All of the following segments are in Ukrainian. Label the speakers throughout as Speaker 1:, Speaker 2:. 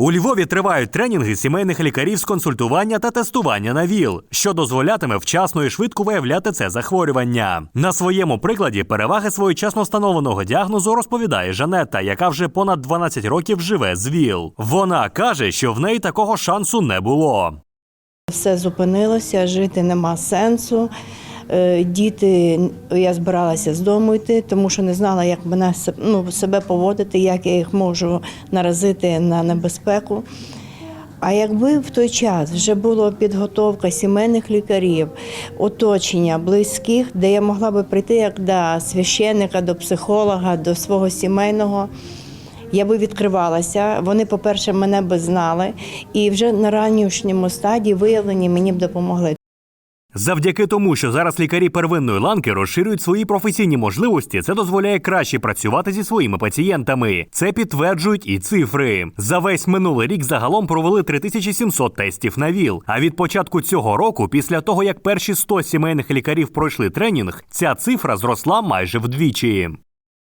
Speaker 1: У Львові тривають тренінги сімейних лікарів з консультування та тестування на ВІЛ, що дозволятиме вчасно і швидко виявляти це захворювання. На своєму прикладі переваги своєчасно встановленого діагнозу розповідає Жанетта, яка вже понад 12 років живе з ВІЛ. Вона каже, що в неї такого шансу не було.
Speaker 2: Все зупинилося, жити нема сенсу. Е, Діти, я збиралася з дому йти, тому що не знала, як мене ну, себе поводити, як я їх можу наразити на небезпеку. А якби в той час вже була підготовка сімейних лікарів, оточення близьких, де я могла би прийти як до священника, до психолога, до свого сімейного, я би відкривалася. Вони, по-перше, мене би знали, і вже на ранішньому стадії виявлені мені б допомогли.
Speaker 1: Завдяки тому, що зараз лікарі первинної ланки розширюють свої професійні можливості, це дозволяє краще працювати зі своїми пацієнтами. Це підтверджують і цифри. За весь минулий рік загалом провели 3700 тестів на ВІЛ. А від початку цього року, після того як перші 100 сімейних лікарів пройшли тренінг, ця цифра зросла майже вдвічі.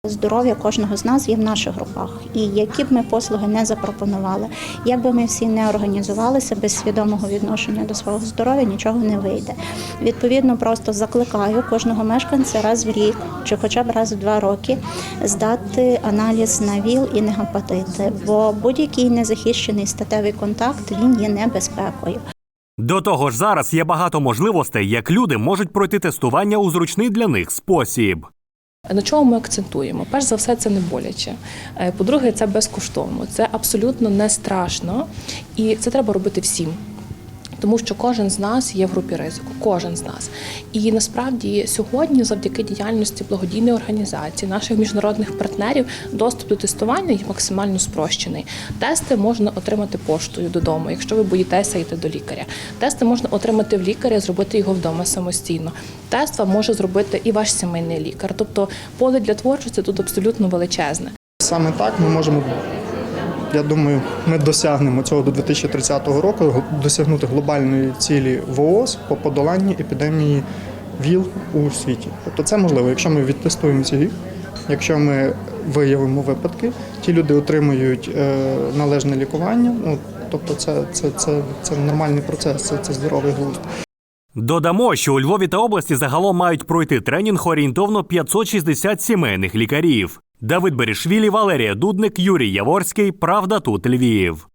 Speaker 3: Здоров'я кожного з нас є в наших руках, і які б ми послуги не запропонували, як би ми всі не організувалися без свідомого відношення до свого здоров'я, нічого не вийде. Відповідно, просто закликаю кожного мешканця раз в рік чи хоча б раз в два роки здати аналіз на ВІЛ і на гепатити, бо будь-який незахищений статевий контакт він є небезпекою.
Speaker 1: До того ж, зараз є багато можливостей, як люди можуть пройти тестування у зручний для них спосіб.
Speaker 4: На чому ми акцентуємо? Перш за все, це не боляче. Е, По-друге, це безкоштовно, це абсолютно не страшно, і це треба робити всім. Тому що кожен з нас є в групі ризику, кожен з нас. І насправді сьогодні, завдяки діяльності благодійної організації, наших міжнародних партнерів, доступ до тестування є максимально спрощений. Тести можна отримати поштою додому, якщо ви боїтеся йти до лікаря. Тести можна отримати в лікаря, зробити його вдома самостійно. Тест вам може зробити і ваш сімейний лікар. Тобто поле для творчості тут абсолютно величезне.
Speaker 5: Саме так ми можемо, я думаю, ми досягнемо цього до 2030 року, досягнути глобальної цілі ВООЗ по подоланню епідемії ВІЛ у світі. Тобто це можливо, якщо ми відтестуємо ці, якщо ми виявимо випадки, ті люди отримують е, належне лікування. Ну, тобто це, це, це, це нормальний процес, це, це здоровий глузд.
Speaker 1: Додамо, що у Львові та області загалом мають пройти тренінг орієнтовно 560 сімейних лікарів. Давид Берішвілі, Валерія Дудник, Юрій Яворський. Правда тут Львів.